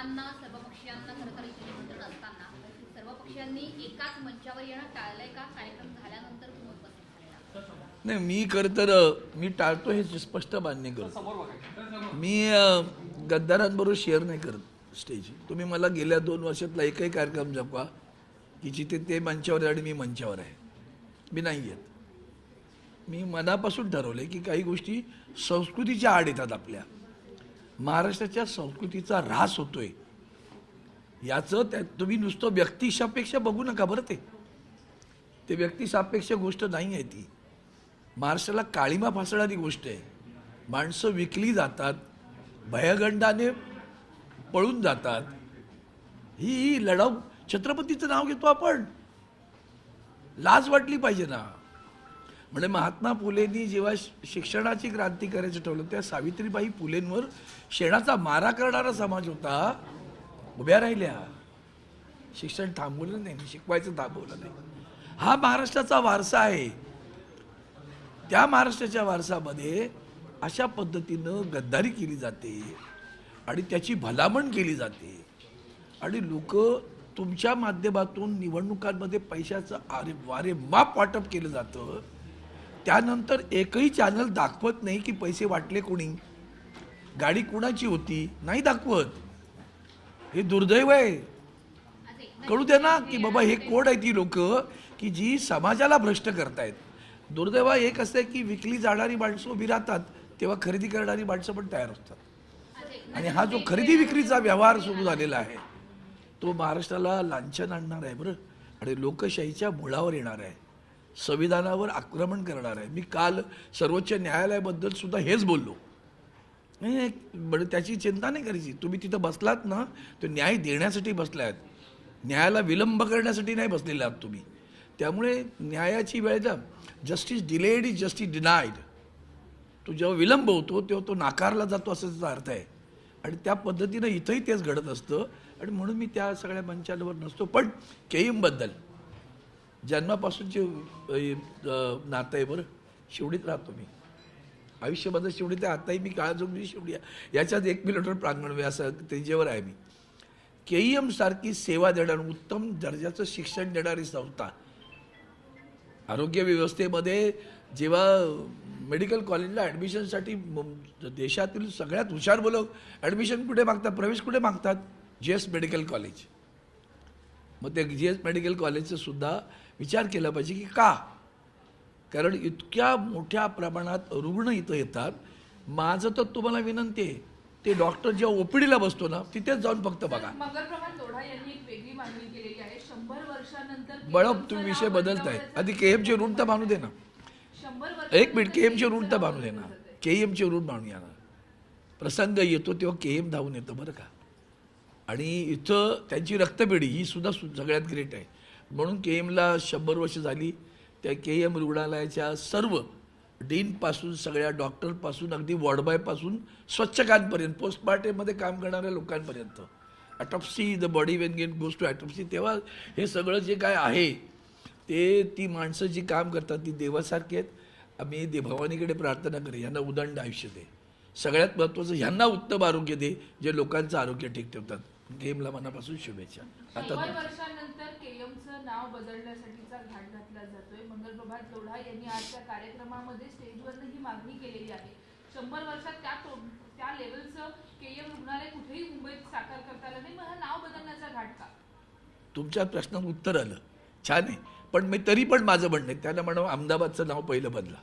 सर्वांना सर्व पक्षीयांना खरं तर इथे निमंत्रण असताना सर्व पक्षीयांनी एकाच मंचावर येणं टाळलंय का? कार्यक्रम झाल्यानंतर तुम्ही उपस्थित नाही मी खरं तर मी टाळतो हे स्पष्ट मान्य करतो. मी गद्दारांबरोबर शेअर नाही करत स्टेज तुम्ही मला गेल्या दोन वर्षातला एकही कार्यक्रम जपवा की जिथे ते मंचावर आहे आणि मी मंचावर आहे. मी नाही येत. मी मनापासून ठरवलं की काही गोष्टी संस्कृतीच्या आड येतात आपल्या. महाराष्ट्राच्या संस्कृतीचा ऱ्हास होतोय. याचं त्या तुम्ही नुसतं व्यक्तिसापेक्ष बघू नका बरं ते. ते व्यक्तिसापेक्ष गोष्ट नाही आहे ती. महाराष्ट्राला काळीमा फासणारी गोष्ट आहे. माणसं विकली जातात भयगंडाने पळून जातात. ही ही लढाऊ छत्रपतीचं नाव घेतो आपण. लाज वाटली पाहिजे ना. म्हणजे महात्मा फुलेंनी जेव्हा शिक्षणाची क्रांती करायचं ठरवलं त्या सावित्रीबाई फुलेंवर शेणाचा मारा करणारा समाज होता. उभ्या राहिल्या. शिक्षण थांबवलं नाही शिकवायचं थांबवलं नाही. हा महाराष्ट्राचा वारसा आहे. त्या महाराष्ट्राच्या वारसामध्ये अशा पद्धतीनं गद्दारी केली जाते आणि त्याची भलामण केली जाते. आणि लोक तुमच्या माध्यमातून निवडणुकांमध्ये पैशाचं आरे वारे माप वाटप केलं जातं. त्यानंतर एकही चॅनल दाखवत नाही की पैसे वाटले कोणी. गाडी कुणाची होती नाही दाखवत. हे दुर्दैव आहे. कळू द्या ना की बाबा हे कोण आहे ती लोक की जी समाजाला भ्रष्ट करतायत. दुर्दैव एक असते की विकली जाणारी माणसं उभी राहतात तेव्हा खरेदी करणारी माणसं पण तयार असतात. आणि हा जो खरेदी विक्रीचा व्यवहार सुरू झालेला आहे तो महाराष्ट्राला लांछन आणणार आहे बरं. आणि लोकशाहीच्या मुळावर येणार आहे. संविधानावर आक्रमण करणार आहे. मी काल सर्वोच्च न्यायालयाबद्दल सुद्धा हेच बोललो. नाही बरं त्याची चिंता नाही करायची. तुम्ही तिथं बसलात ना तो न्याय देण्यासाठी बसला आहेत न्यायाला विलंब करण्यासाठी नाही बसलेले आहात तुम्ही. त्यामुळे न्यायाची वेळ जा justice delayed is justice denied तो जेव्हा विलंब होतो तेव्हा तो नाकारला जातो असं त्याचा अर्थ आहे. आणि त्या पद्धतीनं इथंही तेच घडत असतं. आणि म्हणून मी त्या सगळ्या मंचांवर नसतो. पण केईमबद्दल जन्मापासूनचे नातं आहे बरं शिवडीत राहतो मी. आयुष्यभर शिवडीत आहे आताही मी काळ शिवडी आहे. याच्यात एक किलोमीटर प्रांगण असं त्याच्यावर आहे मी. के ई एम सारखी सेवा देणारी उत्तम दर्जाचं शिक्षण देणारी संस्था. आरोग्य व्यवस्थेमध्ये जेव्हा मेडिकल कॉलेजला ॲडमिशनसाठी देशातील सगळ्यात हुशार मुलं ॲडमिशन कुठे मागतात प्रवेश कुठे मागतात? जी एस मेडिकल कॉलेज मग ते जी एस मेडिकल कॉलेजचं सुद्धा विचार केला पाहिजे की का? कारण इतक्या मोठ्या प्रमाणात रुग्ण इथं येतात. माझं तर तुम्हाला विनंती आहे ते डॉक्टर जेव्हा ओपीडीला बसतो ना तिथेच जाऊन फक्त बघा. बळप तुम्ही विषय बदलताय. आधी के एमचे रूट तर बांधू दे ना. एक मिनिट के एमचे रूट तर बांधू दे ना. के एमचे रूट बांधूया ना. प्रसंग येतो तेव्हा के एम धावून येतं बरं का. आणि इथं त्यांची रक्तपेढी ही सुद्धा सगळ्यात ग्रेट आहे. म्हणून के एमला शंभर वर्ष झाली. त्या के एम रुग्णालयाच्या सर्व डीनपासून सगळ्या डॉक्टरपासून अगदी वॉर्डबॉयपासून स्वच्छकांपर्यंत पोस्टमार्टेममध्ये काम करणाऱ्या लोकांपर्यंत. Autopsy the body when again goes to autopsy तेव्हा हे सगळं जे काय आहे ते ती माणसं जी काम करतात ती देवासारखी आहेत. आम्ही दे भवानीकडे प्रार्थना करू यांना उदंड आयुष्य दे. सगळ्यात महत्त्वाचं ह्यांना उत्तम आरोग्य दे जे लोकांचं आरोग्य ठीक ठेवतात. गेमला मनापासून शुभेच्छा. शंभर आता वर्षानंतर केएमचं नाव बदलण्यासाठीचा घाट घातला जातोय. मंगलप्रभात लोढा यांनी आज त्या कार्यक्रमामध्ये स्टेजवरनं ही मागणी केलेली आहे. शंभर वर्षात त्या त्या लेवलचं केएम रुग्णालय कुठेही मुंबईत साकार करता आलं नाही हा नाव बदलण्याचा घाट का? तुमच्या प्रश्नात उत्तर आलं. छान आहे. पण मी तरी पण माझं म्हणणं आहे. त्यांना म्हणा अहमदाबादचं नाव पहिलं बदला.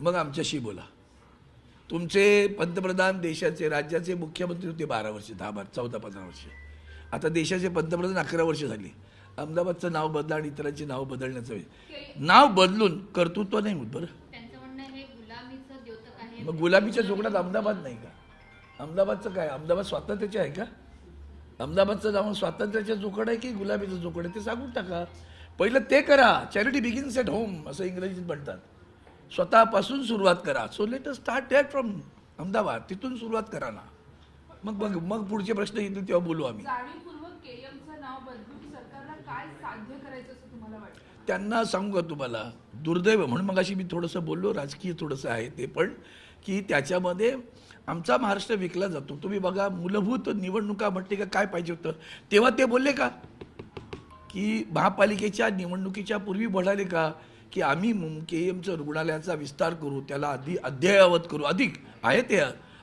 मग आमच्याशी बोला. तुमचे पंतप्रधान देशाचे राज्याचे मुख्यमंत्री होते बारा वर्ष दहा बारा चौदा पंधरा वर्ष. आता देशाचे पंतप्रधान अकरा वर्ष झाली. अहमदाबादचं नाव बदला आणि इतरांची नाव बदलण्याचं वेळ. नाव बदलून कर्तृत्व नाही होत बरं. मग गुलाबीच्या जोगण्यात अहमदाबाद नाही का? अहमदाबादचं काय? अहमदाबाद स्वातंत्र्याचे आहे का? अहमदाबादचं नाव स्वातंत्र्याच्या जोकड आहे की गुलाबीचं जोकड आहे ते सांगून टाका. पहिलं ते करा. चॅरिटी बिगिन्स एट होम असं इंग्रजीत म्हणतात. स्वतःपासून सुरुवात करा. So let start that from Ahmedabad. तिथून सुरुवात करा ना. मग मग मग पुढचे प्रश्न येतील तेव्हा बोलू आम्ही. असं त्यांना सांगू का तुम्हाला? दुर्दैव म्हणून मग अशी मी थोडंसं बोललो राजकीय थोडंसं आहे ते पण की त्याच्यामध्ये आमचा महाराष्ट्र विकला जातो. तुम्ही बघा मूलभूत निवडणुका म्हटली का काय पाहिजे होतं? तेव्हा ते बोलले का? की महापालिकेच्या निवडणुकीच्या पूर्वी म्हणाले का? की आम्ही के एमचं रुग्णालयाचा विस्तार करू त्याला आधी अद्ययावत करू अधिक आहे ते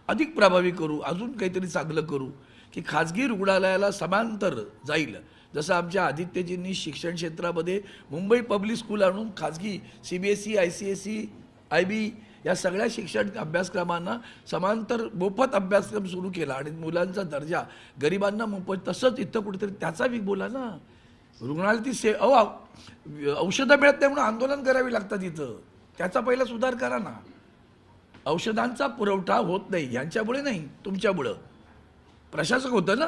अधिक प्रभावी करू अजून काहीतरी चांगलं करू की खाजगी रुग्णालयाला समांतर जाईल. जसं आमच्या आदित्यजींनी शिक्षण क्षेत्रामध्ये मुंबई पब्लिक स्कूल आणून खाजगी C B S E I C S E I B या सगळ्या शिक्षण अभ्यासक्रमांना समांतर मोफत अभ्यासक्रम सुरू केला. आणि मुलांचा दर्जा गरिबांना मोफत तसंच इथं कुठेतरी त्याचा बी बोला ना. रुग्णालयातील से अहो औषधं मिळत नाही म्हणून आंदोलन करावी लागतात इथं. त्याचा पहिला सुधार करा ना. औषधांचा पुरवठा होत नाही. यांच्यामुळे नाही तुमच्यामुळं. प्रशासक होतं ना.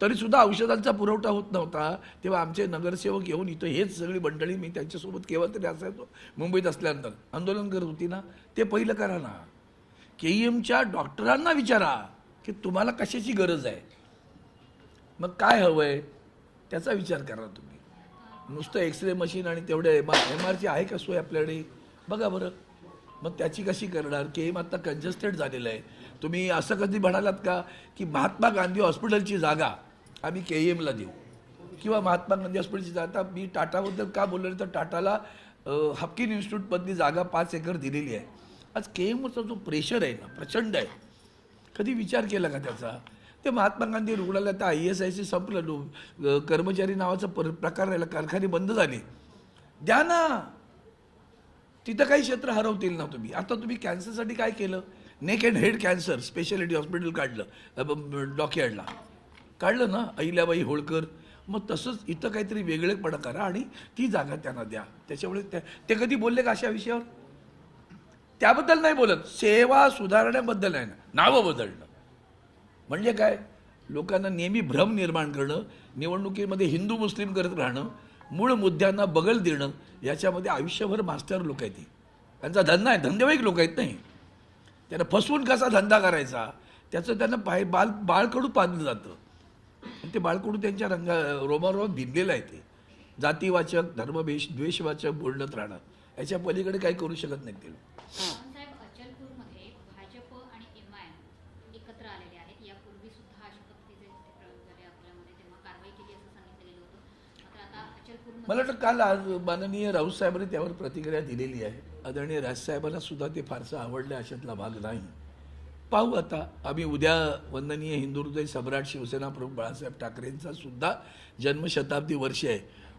तरीसुद्धा औषधांचा पुरवठा होत नव्हता. तेव्हा आमचे नगरसेवक येऊन इथं हेच सगळी मंडळी मी त्यांच्यासोबत केव्हा तरी असायचो मुंबईत असल्यानंतर. आंदोलन करत होती ना. ते पहिलं करा ना. के एमच्या डॉक्टरांना विचारा की तुम्हाला कशाची गरज आहे? मग काय हवं आहे त्याचा विचार करा तुम्ही. नुसतं एक्सरे मशीन आणि तेवढे एम आर एम आरची आहे का सोय आपल्याकडे? बघा बरं. मग त्याची कशी करणार? के एम आता कंजस्टेड झालेलं आहे. तुम्ही असं कधी म्हणालात का की महात्मा गांधी हॉस्पिटलची जागा आम्ही के एमला देऊ? किंवा महात्मा गांधी हॉस्पिटलची जागा? आता मी टाटाबद्दल का बोललो तर टाटाला हपकिन इन्स्टिट्यूटमधली जागा पाच एकर दिलेली आहे. आज के एमवरचा जो प्रेशर आहे ना प्रचंड आहे. कधी विचार केला का त्याचा? ते महात्मा गांधी रुग्णालयात आय एस आय सी संपलं. कर्मचारी नावाचा पर प्रकार राहिला कारखाने बंद झाले. द्या ना. तिथं काही क्षेत्र हरवतील ना तुम्ही. आता तुम्ही कॅन्सरसाठी काय केलं? Neck and head cancer speciality hospital काढलं. डॉकयार्डला. काढलं ना अहिल्याबाई होळकर. मग तसंच इथं काहीतरी वेगळेपणा करा आणि ती जागा त्यांना द्या. त्याच्यामुळे त्या- ते कधी बोलले का अशा विषयावर? त्याबद्दल नाही बोलत. सेवा सुधारण्याबद्दल आहे ना. नावं बदलणं. म्हणजे काय? लोकांना नेहमी भ्रम निर्माण करणं निवडणुकीमध्ये हिंदू मुस्लिम करत राहणं मूळ मुद्द्यांना बगल देणं याच्यामध्ये आयुष्यभर मास्टर लोक आहेत ती. त्यांचा धंदा आहे धंदेवाईक लोक आहेत नाही. त्यांना फसवून कसा धंदा करायचा? त्याचं त्यांना पाय बाल बाळकडू पाजलं जातं. आणि ते बाळकडू त्यांच्या रंगा रोमारोमात भिनलेलं आहे ते. जातीवाचक धर्मभेष द्वेषवाचक बोलणत राहणं याच्या पलीकडे काही करू शकत नाहीत ते लोक. मला वाटतं काल आज माननीय राऊतसाहेबांनी त्यावर प्रतिक्रिया दिलेली आहे. आदरणीय राजसाहेबांना सुद्धा ते फारसं आवडलं अशातला भाग नाही. पाहू आता आम्ही उद्या वंदनीय हिंदू हृदय सम्राट शिवसेना प्रमुख बाळासाहेब ठाकरेंचा सुद्धा जन्मशताब्दी वर्ष आहे.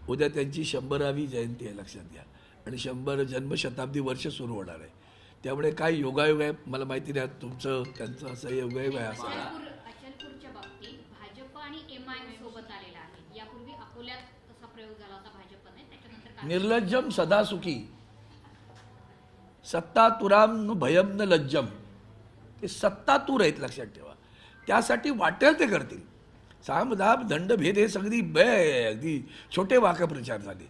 उद्या त्यांची शंभरावी जयंती आहे लक्षात घ्या. आणि शंभर जन्मशताब्दी वर्ष सुरू होणार आहे. त्यामुळे काय योगायोग आहे मला माहिती नाही तुमचं त्यांचं असं योगायोग आहे असं अचलपूर अचलपूरच्या बाबतीत भाजप आणि एम आय सोबत आलेला आहे यापूर्वी अकोल्यात तसा प्रयोग झाला होता भाजपने त्याच्यानंतर काय निर्लज्जम सदा सुखी सत्ता तुराम न भयम न लज्जम ते सत्ता तूर आहेत लक्षात ठेवा. त्यासाठी वाटेल ते करतील. साम दाब दंड भेद हे सगळी बे अगदी छोटे वाक्यप्रचार झाले.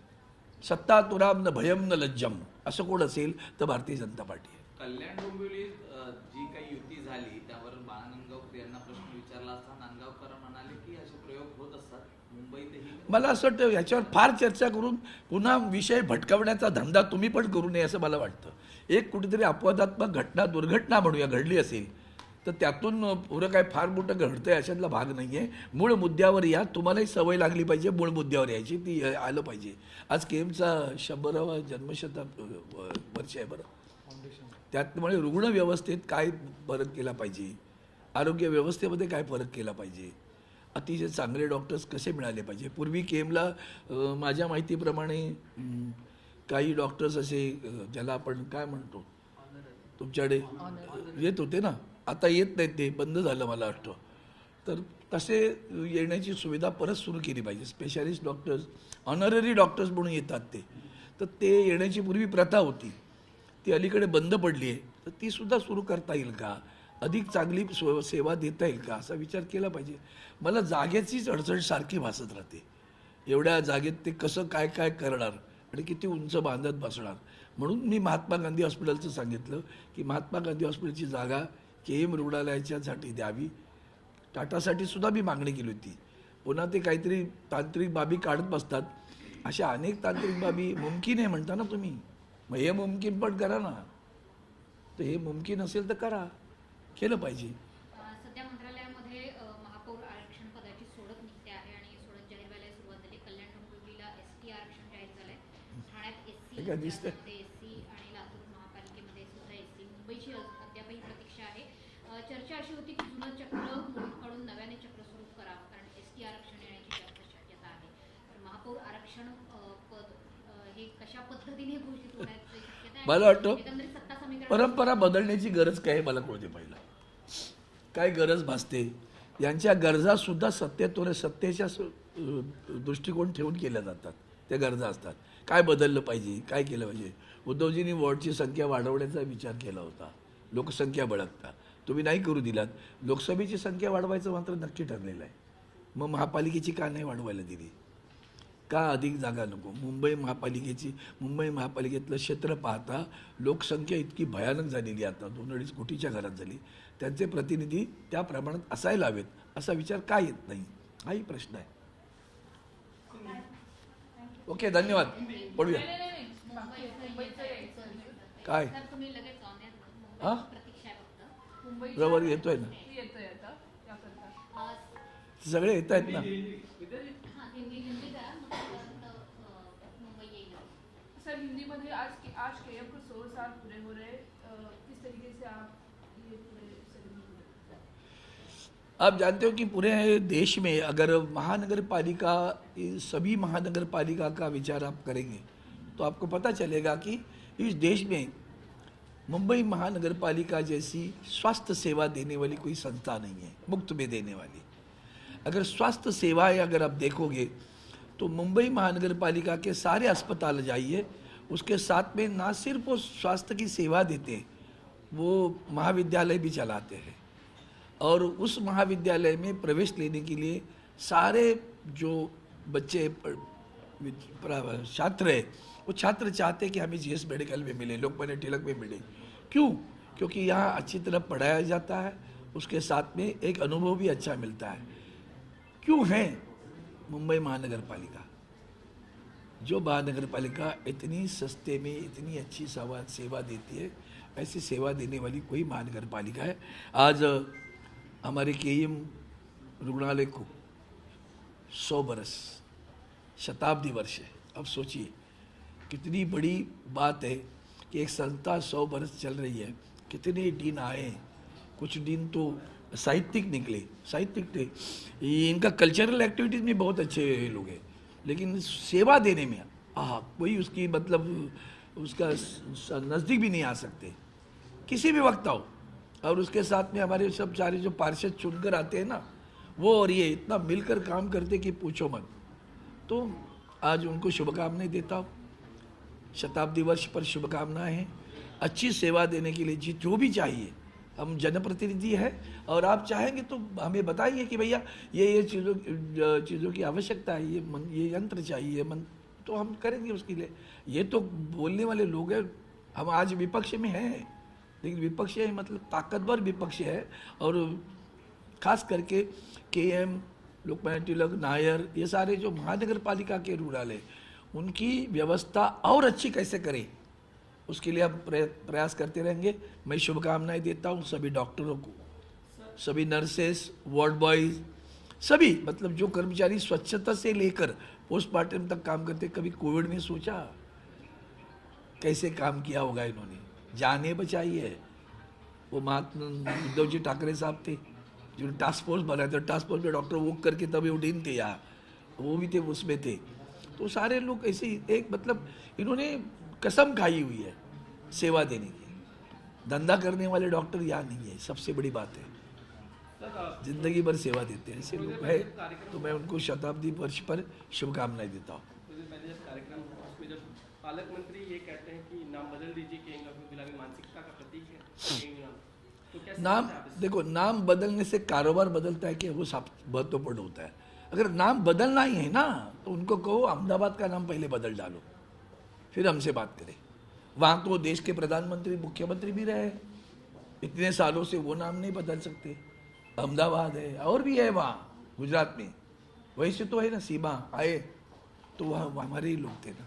सत्ता तुराम न भयम न लज्जम असं कोण असेल? तर भारतीय जनता पार्टी आहे. कल्याण डोंबिवली अ, जी काही युती झाली त्यावर बाळा नांदगावकर यांना प्रश्न विचारला असता नांदगावकर म्हणाले की असे प्रयोग होत असतात मुंबईतही मला असं वाटतं याच्यावर फार चर्चा करून पुन्हा विषय भटकवण्याचा धंदा तुम्ही पण करू नये असं मला वाटतं. एक कुठेतरी अपवादात्मक घटना दुर्घटना म्हणूया घडली असेल तर त्यातून पुरं काय फार मोठं घडतंय अशातला भाग नाही आहे मूळ मुद्द्यावर या. तुम्हालाही सवय लागली पाहिजे मूळ मुद्द्यावर यायची. ती आलं पाहिजे. आज केमचा शंभरावा जन्मशताब वर्ष आहे बरं. त्यामुळे रुग्ण व्यवस्थेत काय फरक केला पाहिजे? आरोग्य व्यवस्थेमध्ये काय फरक केला पाहिजे? अतिशय चांगले डॉक्टर्स कसे मिळाले पाहिजे? पूर्वी केमला माझ्या माहितीप्रमाणे काही डॉक्टर्स असे ज्याला आपण काय म्हणतो? तुमच्याकडे येत होते ना? आता येत नाहीत ते बंद झालं मला वाटतं. तर तसे येण्याची सुविधा परत सुरू केली पाहिजे. स्पेशालिस्ट डॉक्टर्स ऑनररी डॉक्टर्स म्हणून येतात ते. तर ते येण्याची पूर्वी प्रथा होती. ती अलीकडे बंद पडली आहे. तर ती सुद्धा सुरू करता येईल का? अधिक चांगली सो सेवा देता येईल का? असा विचार केला पाहिजे. मला जागेचीच अडचण सारखी भासत राहते. एवढ्या जागेत ते कसं काय काय करणार? आणि किती उंच बांधत बसणार? म्हणून मी महात्मा गांधी हॉस्पिटलचं सांगितलं की महात्मा गांधी हॉस्पिटलची जागा के एम रुग्णालयाच्यासाठी द्यावी. टाटासाठी सुद्धा मी मागणी केली होती. पुन्हा ते काहीतरी तांत्रिक बाबी काढत बसतात. अशा अनेक तांत्रिक बाबी मुमकिन आहे म्हणता ना तुम्ही. मग हे मुमकिन पण करा ना. तर हे मुमकिन असेल तर करा. केलं पाहिजे. सध्या मंत्रालयामध्ये महापौर आरक्षण पदाची सोडत निघते आहे आणि सोडत जाहीर व्हायला सुरुवात झाली. कल्याण डोंबिवलीला एस टी आरक्षण जाहीर झालंय. ठाण्यात एस काय दिसतंय? सी एस सी आणि लातूर महापालिकेमध्ये सुद्धा एस सी मुंबईची अ- अद्यापही प्रतीक्षा आहे. चर्चा अशी होती की जुनं चक्र मोडीत काढून नव्याने चक्र सुरू करावं कारण एस टी आरक्षण येण्याची जास्त शक्यता आहे. तर महापौर आरक्षण पद हे कशा पद्धतीने घोषित होण्याची शक्यता मला वाटतं एकंदरीत सत्ता समीकरण परंपरा बदलण्याची गरज काय मला कळते पहिलं. काय गरज भासते? यांच्या गरजासुद्धा सत्तेतोरे सत्तेच्या दृष्टिकोन ठेवून केल्या जातात. त्या गरजा असतात. काय बदललं पाहिजे? काय केलं पाहिजे? उद्धवजींनी वॉर्डची संख्या वाढवण्याचा विचार केला होता. लोकसंख्या बळकता तुम्ही नाही करू दिलात. लोकसभेची संख्या वाढवायचं मात्र नक्की ठरलेलं आहे. मग महापालिकेची का नाही वाढवायला दिली? का अधिक जागा नको? मुंबई महापालिकेची मुंबई महापालिकेतलं क्षेत्र पाहता लोकसंख्या इतकी भयानक झालेली आहे आता. दोन अडीच कोटीच्या घरात झाली. त्यांचे प्रतिनिधी त्या प्रमाणात असायला हवेत असा विचार का येत नाही? हाही प्रश्न आहे. ओके धन्यवाद. पडूया. काय? हां? तुम्ही रवर येतोय ना? सगळे येत आहेत ना? सर हिंदी में आज आज के एम को सौ पूरे हो रहे किस तरीके से आप आप जानते हो कि पूरे देश में अगर महानगर पालिका सभी महानगर पालिका का विचार आप करेंगे तो आपको पता चलेगा कि इस देश में मुंबई महानगर पालिका जैसी स्वास्थ्य सेवा देने वाली कोई संस्था नहीं है, मुफ़्त में देने वाली। अगर स्वास्थ्य सेवाएँ अगर आप देखोगे तो मुंबई महानगर पालिका के सारे अस्पताल जाइए, उसके साथ में ना सिर्फ़ वो स्वास्थ्य की सेवा देते हैं, वो महाविद्यालय भी चलाते हैं। और उस महाविद्यालय में प्रवेश लेने के लिए सारे जो बच्चे छात्र है, वो छात्र चाहते हैं कि हमें जीएस मेडिकल में मिले, लोकमान्य तिलक में मिले। क्यों? क्योंकि यहाँ अच्छी तरह पढ़ाया जाता है, उसके साथ में एक अनुभव भी अच्छा मिलता है। क्यों है मुंबई महानगर पालिका जो महानगर पालिका इतनी सस्ते में इतनी अच्छी सेवा देती है, ऐसी सेवा देने वाली कोई महानगर पालिका है। आज हमारे के एम रुग्णालय को सौ बरस, शताब्दी वर्ष है। अब सोचिए, कितनी बड़ी बात है कि एक संस्था सौ बरस चल रही है, कितने दिन आए कुछ दिन तो साहित्यिक निकले। साहित्यिक थे इनका कल्चरल एक्टिविटीज़ में बहुत अच्छे लोग हैं, लेकिन सेवा देने में, आह, कोई उसकी मतलब उसका नज़दीक भी नहीं आ सकते। किसी भी वक्त आओ और उसके साथ में हमारे सब सारे जो पार्षद चुनकर आते हैं ना, वो और ये इतना मिलकर काम करते कि पूछो मत। तो आज उनको शुभकामनाएँ देता हूँ। शताब्दी वर्ष पर शुभकामनाएँ हैं। अच्छी सेवा देने के लिए जी, जो भी चाहिए। हम जनप्रतिनिधि हैं और आप चाहेंगे तो हमें बताइए कि भैया, ये ये चीज़ों चीज़ों की आवश्यकता है, ये मन, ये यंत्र चाहिए मन तो हम करेंगे उसके लिए। ये तो बोलने वाले लोग हैं, हम आज विपक्ष में हैं। लेकिन विपक्ष मतलब ताकतवर विपक्ष है और खास करके के एम, लोकमान्य तिलक, नायर, ये सारे जो महानगर पालिका के रूरल है, उनकी व्यवस्था और अच्छी कैसे करें, उसके लिए हम प्रय- प्रयास करते रहेंगे। मैं शुभकामनाएँ देता हूँ सभी डॉक्टरों को, सभी नर्सेस, वार्ड बॉयज़, सभी मतलब जो कर्मचारी स्वच्छता से लेकर पोस्टमार्टम तक काम करते, कभी कोविड में सोचा, कैसे काम किया होगा इन्होंने। जाने बचाई है। वो महात्मा उद्धव जी ठाकरे साहब थे, जो टास्क फोर्स बनाया था। टास्क फोर्स में डॉक्टर वोक करके तभी उठीन थे यहाँ। वो भी थे, उसमें थे। तो सारे लोग ऐसे एक मतलब इन्होंने कसम खाई हुई है सेवा देने की। धंधा करने वाले डॉक्टर यहाँ नहीं है, सबसे बड़ी बात है। ज़िंदगी भर सेवा देते हैं, ऐसे लोग हैं। तो मैं उनको शताब्दी वर्ष पर शुभकामनाएँ देता हूँ। जब पालक मंत्री ये कहते हैं कि नाम बदल दीजिए के गुलामी मानसिकता का प्रतीक है तो नाम? देखो नाम बदलने से कारोबार बदलता है कि वो सब महत्वपूर्ण होता है। अगर नाम बदलना ही है ना तो उनको कहो अहमदाबाद का नाम पहले बदल डालो फिर हमसे बात करें। वहाँ तो देश के प्रधानमंत्री मुख्यमंत्री भी रहे। इतने सालों से वो नाम नहीं बदल सकते। अहमदाबाद है और भी है वहाँ गुजरात में। वैसे तो है ना सीमा आए। तो वहाँ हमारे ही लोग थे ना।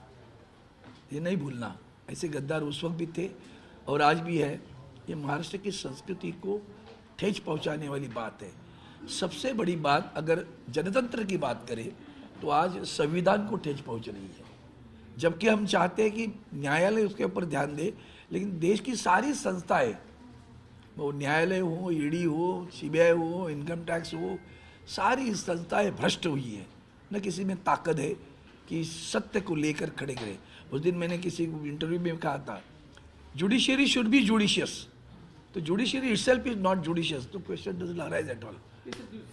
ये नहीं भूलना। ऐसे गद्दार उस वक्त भी थे और आज भी है। ये महाराष्ट्र की संस्कृति को ठेच पहुँचाने वाली बात है। सबसे बड़ी बात अगर जनतंत्र की बात करें तो आज संविधान को ठेच पहुँच रही है। जबकि हम चाहते हैं कि न्यायालय उसके ऊपर ध्यान दे, लेकिन देश की सारी संस्थाएँ, वो न्यायालय हो ईडी हो सीबीआई हो इनकम टैक्स हो, सारी संस्थाएँ भ्रष्ट हुई है। न किसी में ताकत है कि सत्य को लेकर खड़े करे। उस दिन मैंने किसी इंटरव्यू में कहा था जुडिशियरी शुड बी जुडिशियस तो judiciary itself is not judicious तो question doesn't arise at all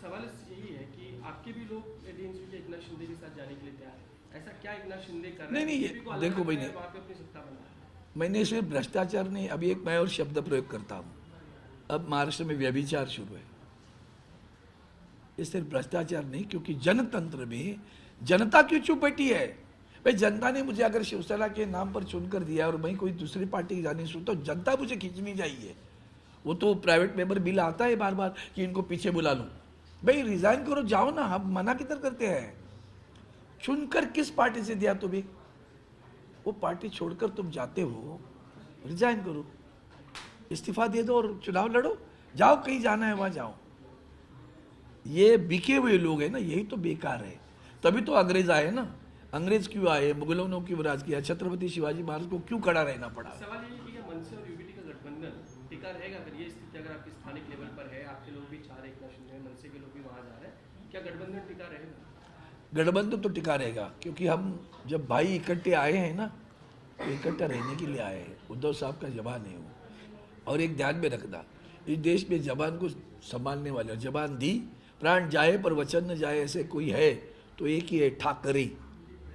सवाल यही है कि आपके भी लोग के शिंदे के साथ जाने के लिए तैयार हैं। ऐसा क्या एकनाथ शिंदे कर नहीं, नहीं, ये- देखो भाई, हैं। मैंने सिर्फ़ भ्रष्टाचार नहीं अभी एक मैं और शब्द प्रयोग करता हूँ। अब महाराष्ट्र में व्यभिचार शुरू है। ये सिर्फ़ भ्रष्टाचार नहीं क्योंकि जनतंत्र में जनता क्यों चुप बैठी है? भाई, जनता ने मुझे अगर शिवसेना के नाम पर चुनकर दिया और मैं कोई दूसरी पार्टी जाने सुन तो जनता मुझे खींचनी चाहिए। वो तो प्राइवेट मेंबर बिल आता है बार बार कि इनको पीछे बुला लूँ। भाई रिजाइन करो, जाओ ना, हम मना किधर करते हैं? चुनकर किस पार्टी से दिया तुम्हें? वो पार्टी छोड़कर तुम जाते हो रिजाइन करो। इस्तीफा दे दो और चुनाव लड़ो। जाओ, कहीं जाना है, वहाँ जाओ। ये बिके हुए लोग हैं ना, यही तो बेकार है। तभी तो अंग्रेज़ आए ना। अंग्रेज़ क्यों आए मुगलों ने क्यों राज किया छत्रपति शिवाजी महाराज को क्यों खड़ा रहना पड़ा? सवाल ये है कि क्या मनसे और यूबीटी का गठबंधन टिका रहेगा? अगर ये स्थिति अगर आपकी स्थानिक लेवल पर है आपके लोग भी चाह रहे शिंदे मनसे के लोग भी वहाँ जा रहे हैं क्या गठबंधन टिका रहेगा? गठबंधन तो टिका रहेगा क्योंकि हम जब भाई इकट्ठे आए हैं ना तो इकट्ठा रहने के लिए आए हैं। उद्धव साहब का जबान है वो। और एक ध्यान में रखना इस देश में जबान को संभालने वाले जबान दी प्राण जाए पर वचन न जाए ऐसे कोई है तो एक ही है ठाकरे।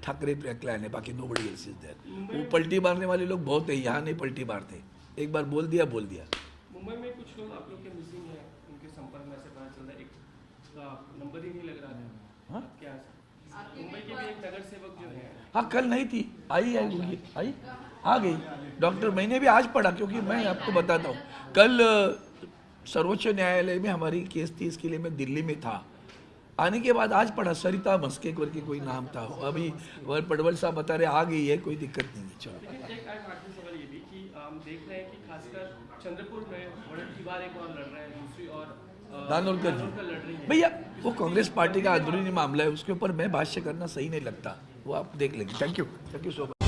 ठाकरे क्लैन है बाकी नो बड़ी एल्स इज़ वो पलटी मारने वाले लोग बहुत है यहाँ नहीं पलटी मारते। एक बार बोल दिया बोल दिया। मुंबई में कुछ लोग आप लोग के मिसिंग है उनके संपर्क में से पता चल रहा है एक का नंबर ही नहीं लग रहा था। हाँ? क्या मुंबई के भी एक नगर सेवक जो है। हाँ कल नहीं थी आई आई होगी आई? आ गई। डॉक्टर मैंने भी आज पढ़ा क्योंकि मैं आपको बताता हूँ। कल सर्वोच्च न्यायालय में हमारी केस थी इसके लिए मैं दिल्ली में था। आने के बाद आज पढ़ा सरिता मस्के करके कोई नाम था अभी वर पडवल साहब बता रहे आ गई है कोई दिक्कत नहीं है चलो। लेकिन एक आज आखिरी सवाल ये भी कि हम देख रहे हैं कि खासकर चंद्रपुर में की बार एक और लड़ रहे हैं दूसरी और दानोलकर जी। भैया वो कांग्रेस पार्टी का अंदरूनी मामला है उसके ऊपर मैं भाष्य करना सही नहीं लगता। वो आप देख लेंगे। Thank you thank you so much